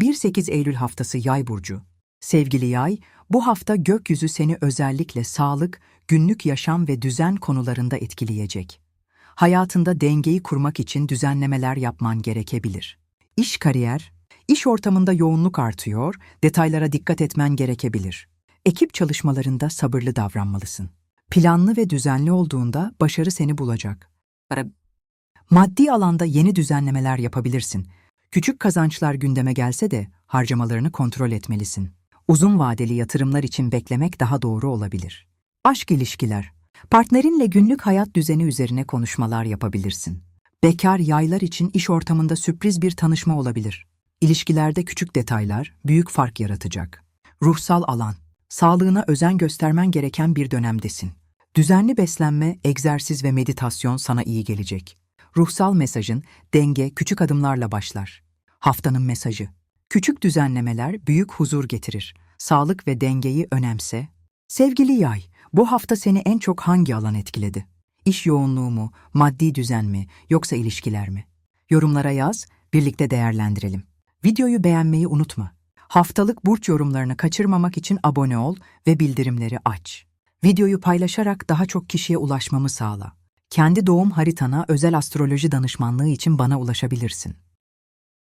1-8 Eylül haftası Yay burcu. Sevgili Yay, bu hafta gökyüzü seni özellikle sağlık, günlük yaşam ve düzen konularında etkileyecek. Hayatında dengeyi kurmak için düzenlemeler yapman gerekebilir. İş kariyer, iş ortamında yoğunluk artıyor, detaylara dikkat etmen gerekebilir. Ekip çalışmalarında sabırlı davranmalısın. Planlı ve düzenli olduğunda başarı seni bulacak. Maddi alanda yeni düzenlemeler yapabilirsin. Küçük kazançlar gündeme gelse de harcamalarını kontrol etmelisin. Uzun vadeli yatırımlar için beklemek daha doğru olabilir. Aşk ilişkiler. Partnerinle günlük hayat düzeni üzerine konuşmalar yapabilirsin. Bekar yaylar için iş ortamında sürpriz bir tanışma olabilir. İlişkilerde küçük detaylar büyük fark yaratacak. Ruhsal alan. Sağlığına özen göstermen gereken bir dönemdesin. Düzenli beslenme, egzersiz ve meditasyon sana iyi gelecek. Ruhsal mesajın denge küçük adımlarla başlar. Haftanın mesajı. Küçük düzenlemeler büyük huzur getirir. Sağlık ve dengeyi önemse. Sevgili yay, bu hafta seni en çok hangi alan etkiledi? İş yoğunluğu mu, maddi düzen mi, yoksa ilişkiler mi? Yorumlara yaz, birlikte değerlendirelim. Videoyu beğenmeyi unutma. Haftalık burç yorumlarını kaçırmamak için abone ol ve bildirimleri aç. Videoyu paylaşarak daha çok kişiye ulaşmamı sağla. Kendi doğum haritana özel astroloji danışmanlığı için bana ulaşabilirsin.